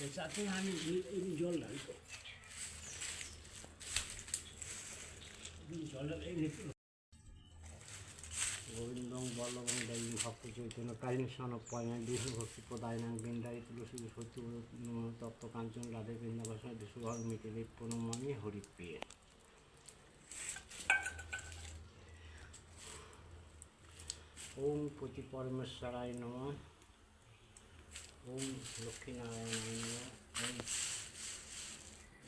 তাতে আমি এমনি জল এমনি গোবিন্দং বল্লভং দেবী ভক্ত চৈতন্য কালীন সন পয়নাং বিষ্ণু ভক্তি প্রদায়নাং বৃন্দারি তুলসী সত্য তত্ত্ব কাঞ্চন রাধে বৃন্দাবাসন বিশুভর মিটে দেব প্রণমামি হরিপ্রিয়ে। ওম পতি পরমেশ্বরায় নম। ওম লক্ষ্মীনারায়ণ নম ওম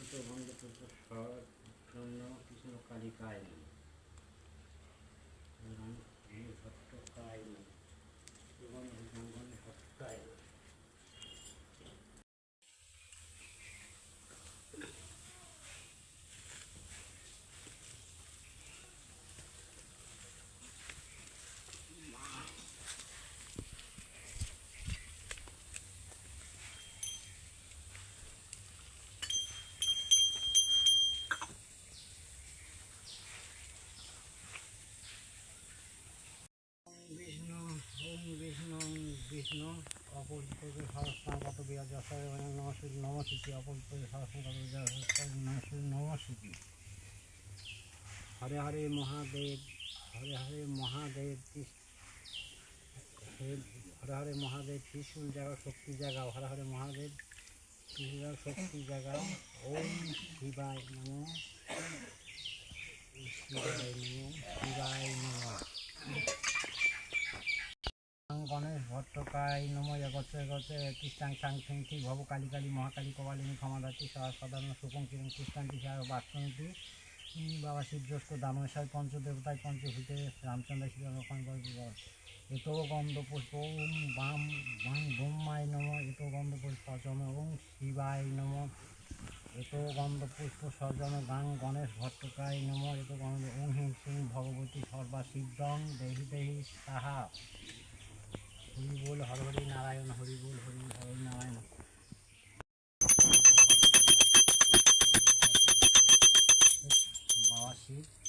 এটা বন্ধপুত্র শরণ কৃষ্ণ কালিকায় নম রাম ভট্টকায় নম এবং গঙ্গন ভট্টকায় নম বিষ্ণু ওম বিষ্ণু হরে হরে মহাদেব, হরে হরে মহাদেব হরে হরে মহাদেব, ত্রিশূল জাগাও, শক্তি জাগাও, হরে হরে মহাদেব, ত্রিশূল শক্তি জাগাও, ওম শিবায় নমো। শিবায় নমো, শিবায় নমঃ। গণেশ, ভট্টকায় নম জগৎ জগতে কৃষ্ণাং সাং সিংথি ভব, কালী কালী, মহাকালী, কপালিনী, ক্ষমাদাতি সহ সদান কিরণ কৃষ্ণান্তি সাহ বাস্তন্তি বাবা শিবজ্যস্ক দামনেশ্বর পঞ্চদেবতায় পঞ্চভূতে রামচন্দ্র রকম এত গন্ধ পুষ্প, ওম, বাম বাং ব্রহ্মায় নম এত গন্ধ পুষ্প, সজম, ওম, শিবায় নম। এত গন্ধ পুষ্প সজন গাং, গণেশ, ভট্টকায় নম এত গন্ধ ওম হিং সিং, ভগবতী, সর্বা সিদ্ধং দেহি দেহি সাহা হরি বল হরি নারায়ণ হরি বল হরি হরি নারায়ণ। বাবা শিব।